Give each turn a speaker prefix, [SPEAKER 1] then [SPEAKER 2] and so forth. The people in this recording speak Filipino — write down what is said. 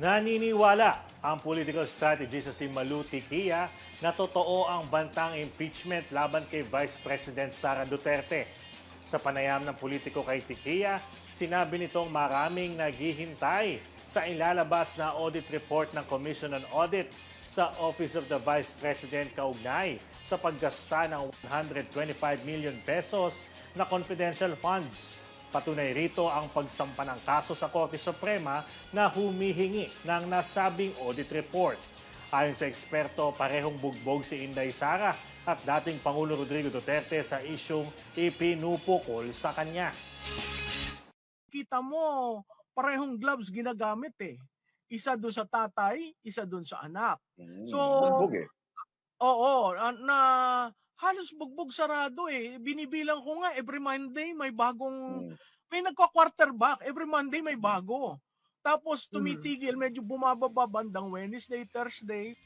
[SPEAKER 1] Naniniwala ang political strategy sa si Malu Tikia na totoo ang bantang impeachment laban kay Vice President Sara Duterte. Sa panayam ng politiko kay Tikia, sinabi nitong maraming naghihintay sa ilalabas na audit report ng Commission on Audit sa Office of the Vice President kaugnay sa paggasta ng 125 million pesos na confidential funds Patunay rito ang pagsampa ng kaso sa Korte Suprema na humihingi ng nasabing audit report. Ayon sa eksperto, parehong bugbog si Inday Sara at dating Pangulo Rodrigo Duterte sa isyong ipinupukol sa kanya.
[SPEAKER 2] kita mo, parehong gloves ginagamit eh. Isa doon sa tatay, isa doon sa anak. So,
[SPEAKER 3] Bugbog eh.
[SPEAKER 2] Oo, na halos bugbog sarado eh. Binibilang ko nga, every Monday may bagong,
[SPEAKER 3] Mm.
[SPEAKER 2] may nagka-quarterback, every Monday may bago. Tapos
[SPEAKER 1] Mm.
[SPEAKER 2] tumitigil, medyo bumababa bandang Wednesday, Thursday.